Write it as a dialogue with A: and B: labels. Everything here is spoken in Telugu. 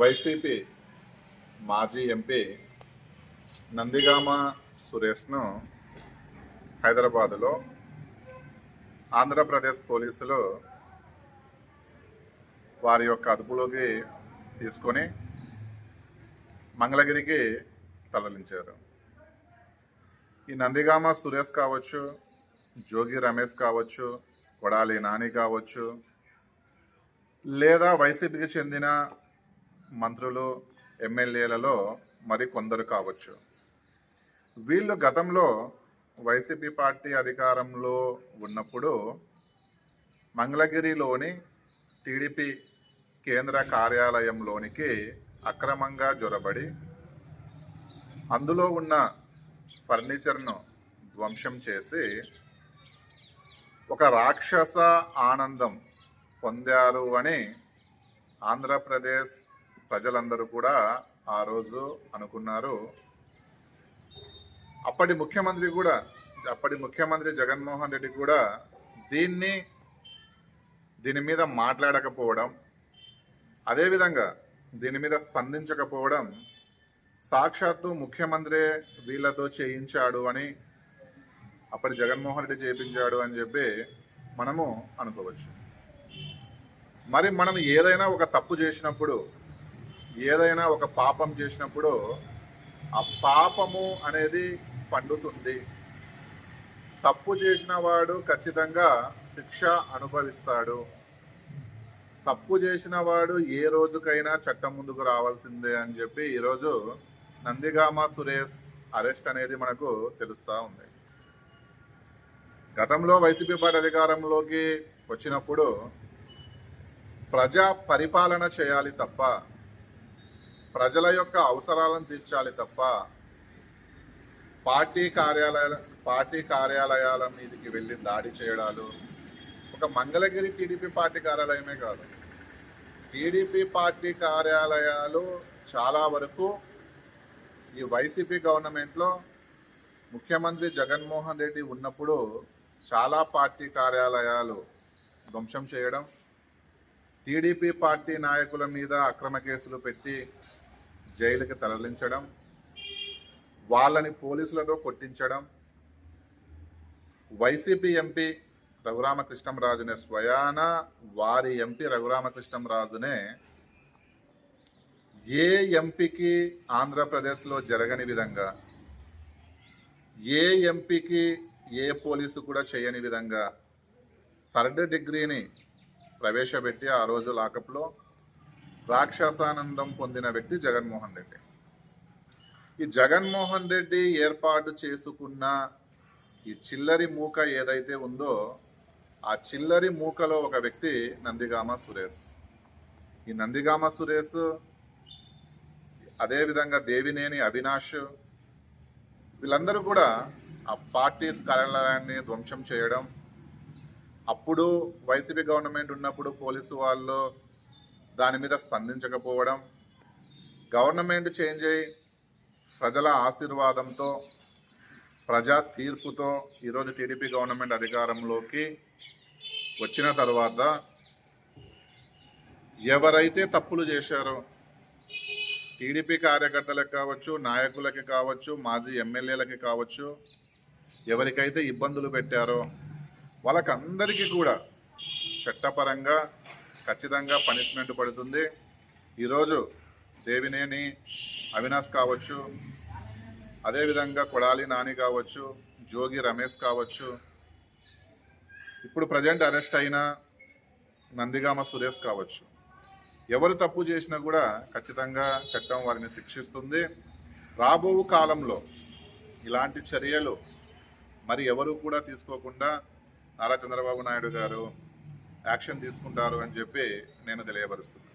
A: వైసీపీ మాజీ ఎంపీ నందిగామ సురేష్ను హైదరాబాదులో ఆంధ్రప్రదేశ్ పోలీసులు వారి యొక్క అదుపులోకి తీసుకొని మంగళగిరికి తరలించారు. ఈ నందిగామ సురేష్ కావచ్చు జోగి రమేష్ కావచ్చు కొడాలి నాని కావచ్చు లేదా వైసీపీకి చెందిన మంత్రులు ఎమ్మెల్యేలలో మరి కొందరు కావచ్చు. వీళ్ళు గతంలో వైసీపీ పార్టీ అధికారంలో ఉన్నప్పుడు మంగళగిరిలోని టీడీపీ కేంద్ర కార్యాలయంలోనికి అక్రమంగా జొరబడి అందులో ఉన్న ఫర్నిచర్ను ధ్వంసం చేసి ఒక రాక్షస ఆనందం పొందారు అని ఆంధ్రప్రదేశ్ ప్రజలందరూ కూడా ఆ రోజు అనుకున్నారు. అప్పటి ముఖ్యమంత్రి కూడా అప్పటి ముఖ్యమంత్రి జగన్మోహన్ రెడ్డి కూడా దీన్ని దీని మీద మాట్లాడకపోవడం అదేవిధంగా దీని మీద స్పందించకపోవడం సాక్షాత్తు ముఖ్యమంత్రి వీళ్ళతో చేయించాడు అని అప్పటి జగన్మోహన్ రెడ్డి చేయించాడు అని చెప్పి మనము అనుకోవచ్చు. మరి మనం ఏదైనా ఒక తప్పు చేసినప్పుడు ఏదైనా ఒక పాపం చేసినప్పుడు ఆ పాపము అనేది పండుతుంది. తప్పు చేసిన వాడు ఖచ్చితంగా శిక్ష అనుభవిస్తాడు. తప్పు చేసిన వాడు ఏ రోజుకైనా చట్టం ముందుకు రావాల్సిందే అని చెప్పి ఈరోజు నందిగామ సురేష్ అరెస్ట్ అనేది మనకు తెలుస్తూ ఉంది. గతంలో వైసీపీ పార్టీ అధికారంలోకి వచ్చినప్పుడు ప్రజా పరిపాలన చేయాలి తప్ప ప్రజల యొక్క అవసరాలను తీర్చాలి తప్ప పార్టీ కార్యాలయాల పార్టీ కార్యాలయాల మీదకి వెళ్ళి దాడి చేయడాలు ఒక మంగళగిరి టీడీపీ పార్టీ కార్యాలయమే కాదు. టీడీపీ పార్టీ కార్యాలయాలు చాలా వరకు ఈ వైసీపీ గవర్నమెంట్లో ముఖ్యమంత్రి జగన్మోహన్ రెడ్డి ఉన్నప్పుడు చాలా పార్టీ కార్యాలయాలు ధ్వంసం చేయడం టీడీపీ పార్టీ నాయకుల మీద అక్రమ కేసులు పెట్టి జైలుకి తరలించడం వాళ్ళని పోలీసులతో కొట్టించడం వైసీపీ ఎంపీ రఘురామకృష్ణంరాజునే స్వయాన వారి ఎంపీ రఘురామకృష్ణంరాజునే ఏ ఎంపీకి ఆంధ్రప్రదేశ్లో జరగని విధంగా ఏ ఎంపీకి ఏ పోలీసు కూడా చేయని విధంగా థర్డ్ డిగ్రీని ప్రవేశపెట్టి ఆ రోజు లాకప్లో రాక్షసానందం పొందిన వ్యక్తి జగన్మోహన్ రెడ్డి. ఈ జగన్మోహన్ రెడ్డి ఏర్పాటు చేసుకున్న ఈ చిల్లరి మూక ఏదైతే ఉందో ఆ చిల్లరి మూకలో ఒక వ్యక్తి నందిగామ సురేష్. ఈ నందిగామ సురేష్ అదేవిధంగా దేవినేని అవినాష్ వీళ్ళందరూ కూడా ఆ పార్టీ కార్యాలయాన్ని ధ్వంసం చేయడం అప్పుడు వైసీపీ గవర్నమెంట్ ఉన్నప్పుడు పోలీసు వాళ్ళు దాని మీద స్పందించకపోవడం గవర్నమెంట్ చేంజ్ అయ్యి ప్రజల ఆశీర్వాదంతో ప్రజా తీర్పుతో ఈరోజు టీడీపీ గవర్నమెంట్ అధికారంలోకి వచ్చిన తర్వాత ఎవరైతే తప్పులు చేశారో టీడీపీ కార్యకర్తలకు కావచ్చు నాయకులకి కావచ్చు మాజీ ఎమ్మెల్యేలకి కావచ్చు ఎవరికైతే ఇబ్బందులు పెట్టారో వాళ్ళకందరికీ కూడా చట్టపరంగా ఖచ్చితంగా పనిష్మెంట్ పడుతుంది. ఈరోజు దేవినేని అవినాష్ కావచ్చు అదేవిధంగా కొడాలి నాని కావచ్చు జోగి రమేష్ కావచ్చు ఇప్పుడు ప్రజెంట్ అరెస్ట్ అయిన నందిగామ సురేష్ కావచ్చు. ఎవరు తప్పు చేసినా కూడా ఖచ్చితంగా చట్టం వారిని శిక్షిస్తుంది. రాబో కాలంలో ఇలాంటి చర్యలు మరి ఎవరు కూడా తీసుకోకుండా నారా చంద్రబాబు నాయుడు గారు యాక్షన్ తీసుకుంటారు అని చెప్పి నేను తెలియపరుస్తున్నాను